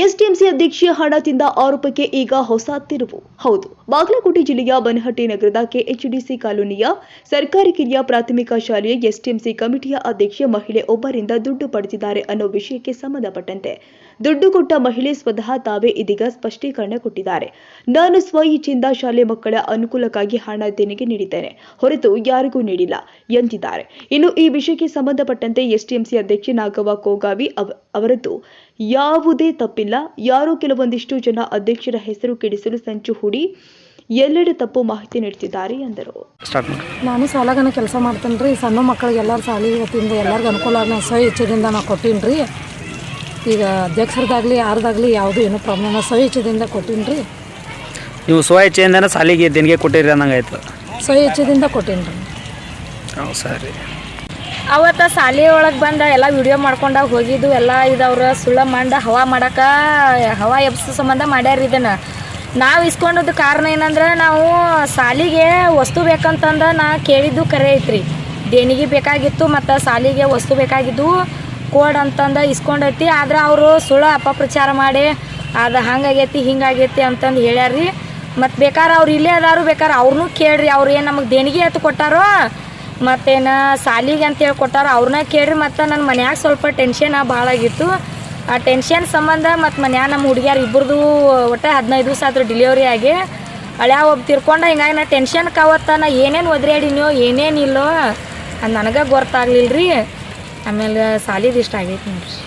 ಅಧ್ಯಕ್ಷೆ ಹಣ ತಿಂದ ಆರೋಪಕ್ಕೆ ಈಗ ಹೊಸ ತಿರುವು. ಹೌದು, ಬಾಗಲಕೋಟೆ ಜಿಲ್ಲೆಯ ಬನಹಟ್ಟಿ ನಗರದ ಕೆಎಚ್ಡಿಸಿ ಕಾಲೋನಿಯ ಸರ್ಕಾರಿ ಕಿರಿಯ ಪ್ರಾಥಮಿಕ ಶಾಲೆಯ ಎಸ್ಡಿಎಂಸಿ ಕಮಿಟಿಯ ಅಧ್ಯಕ್ಷ ಮಹಿಳೆ ಒಬ್ಬರಿಂದ ದುಡ್ಡು ಪಡೆದಿದ್ದಾರೆ ಅನ್ನೋ ವಿಷಯಕ್ಕೆ ಸಂಬಂಧಪಟ್ಟಂತೆ ದುಡ್ಡು ಕೊಟ್ಟ ಮಹಿಳೆ ಸ್ವತಃ ತಾವೇ ಇದೀಗ ಸ್ಪಷ್ಟೀಕರಣ ಕೊಟ್ಟಿದ್ದಾರೆ. ನಾನು ಸ್ವ ಇಚ್ಛೆಯಿಂದ ಶಾಲೆ ಮಕ್ಕಳ ಅನುಕೂಲಕ್ಕಾಗಿ ಹಣ ದೇಣಿಗೆ ನೀಡಿದ್ದೇನೆ, ಹೊರತು ಯಾರಿಗೂ ನೀಡಿಲ್ಲ ಎಂದಿದ್ದಾರೆ. ಇನ್ನು ಈ ವಿಷಯಕ್ಕೆ ಸಂಬಂಧಪಟ್ಟಂತೆ ಎಸ್ಡಿಎಂಸಿ ಅಧ್ಯಕ್ಷ ನಾಗವ ಕೋಗಾವಿ ಅವ- ಅವರದ್ದು ಯಾವುದೇ ತಪ್ಪಿಲ್ಲ ಯಾರೋ ಕೆಲವೊಂದಿಷ್ಟು ಜನ ಅಧ್ಯಕ್ಷರ ಹೆಸರು ಕೆಡಿಸಲು ಸಂಚು ಹೂಡಿ ಎಲ್ಲೆಡೆ ತಪ್ಪು ಮಾಹಿತಿ ನೀಡುತ್ತಿದ್ದಾರೆ ಎಂದರು. ನಾನು ಸಾಲಾಗನ ಕೆಲಸ ಮಾಡ್ತೇನೆ ರೀ ಸಣ್ಣ ಮಕ್ಕಳಿಗೆ ಎಲ್ಲರ ಸಾಲಿ ವತಿಯಿಂದ ಎಲ್ಲರಿಗೂ ಅನುಕೂಲ ಆಗೋ ಸ್ವಇಚ್ಛೆದಿಂದ ನಾನು ನಾ ಕೊಟ್ಟೀನಿ ರೀ ಈಗ ಅಧ್ಯಕ್ಷರದಾಗಲಿ ಯಾರ್ದಾಗಲಿ ಯಾವುದೂ ಏನೂ ಪ್ರಾಬ್ಲಮ್ ಸ್ವ ಇಚ್ಛೆದಿಂದ ಕೊಟ್ಟೀನಿ ರೀ ನೀವು ಸ್ವ ಇಚ್ಛೆಯಿಂದನೇ ಸಾಲಿಗೆ ದಿನಗೆ ಕೊಟ್ಟಿರಿ ಅನ್ನಂಗೆ ಆಯ್ತು ಸಹ ಇಚ್ಛೆದಿಂದ ಕೊಟ್ಟೀನಿ ರೀ ಹ್ಞೂ ಸರಿ. ಅವತ್ತು ಶಾಲೆ ಒಳಗೆ ಬಂದ ಎಲ್ಲ ವಿಡಿಯೋ ಮಾಡ್ಕೊಂಡ ಹೋಗಿದ್ದು, ಎಲ್ಲ ಇದವ್ರ ಸುಳ್ಳ ಮಂಡ ಹವಾ ಮಾಡಕ್ಕೆ ಹವಾ ಎಬ್ಸೋ ಸಂಬಂಧ ಮಾಡ್ಯಾರ ಇದನ್ನು. ನಾವು ಇಸ್ಕೊಂಡದ್ದು ಕಾರಣ ಏನಂದ್ರೆ ನಾವು ಸಾಲಿಗೆ ವಸ್ತು ಬೇಕಂತಂದು ನಾ ಕೇಳಿದ್ದು ಕರೆ ಐತ್ರಿ. ದೇಣಿಗೆ ಬೇಕಾಗಿತ್ತು ಮತ್ತು ಸಾಲಿಗೆ ವಸ್ತು ಬೇಕಾಗಿದ್ದು ಕೋಡ್ ಅಂತಂದು ಇಸ್ಕೊಂಡೈತಿ, ಆದ್ರೆ ಅವರು ಸುಳ್ಳ ಅಪಪ್ರಚಾರ ಮಾಡಿ, ಅದು ಹಂಗಾಗೈತಿ, ಹಿಂಗಾಗೈತಿ ಅಂತಂದು ಹೇಳ್ಯಾರ್ರಿ. ಮತ್ತು ಬೇಕಾದ್ರೆ ಅವ್ರು ಇಲ್ಲೇ ಅದಾರು ಬೇಕಾದ್ರೆ ಅವ್ರನ್ನೂ ಕೇಳ್ರಿ, ಅವ್ರು ಏನು ನಮಗೆ ದೇಣಿಗೆ ಎತ್ತು ಕೊಟ್ಟಾರೋ ಮತ್ತೇನು ಸಾಲಿಗೆ ಅಂತೇಳಿ ಕೊಟ್ಟಾರ ಅವ್ರನ್ನ ಕೇಳ್ರಿ ಮತ್ತು ನನ್ನ ಮನ್ಯಾಗ ಸ್ವಲ್ಪ ಟೆನ್ಷನ್ ಭಾಳ ಆಗಿತ್ತು. ಆ ಟೆನ್ಷನ್ ಸಂಬಂಧ ಮತ್ತು ಮನ್ಯಾಗ ನಮ್ಮ ಹುಡುಗಿಯರು ಇಬ್ಬರದು ಒಟ್ಟು ಹದಿನೈದು ದಿವಸ ಆದರೂ ಡಿಲಿವರಿ ಆಗಿ. ಅಳ್ಯಾ ಒಬ್ಬ ತಿರ್ಕೊಂಡ, ಹಿಂಗಾಗಿ ನಾ ಟೆನ್ಷನ್ ಕಾವತ್ತ, ನಾ ಏನೇನು ಒದ್ರಾಡಿನೋ ಏನೇನಿಲ್ಲೋ, ಅದು ನನಗೆ ಗೊತ್ತಾಗ್ಲಿಲ್ಲ ರೀ ಆಮೇಲೆ ಸಾಲಿದು ಇಷ್ಟ ಆಗೈತೆ ನೋಡ್ರಿ.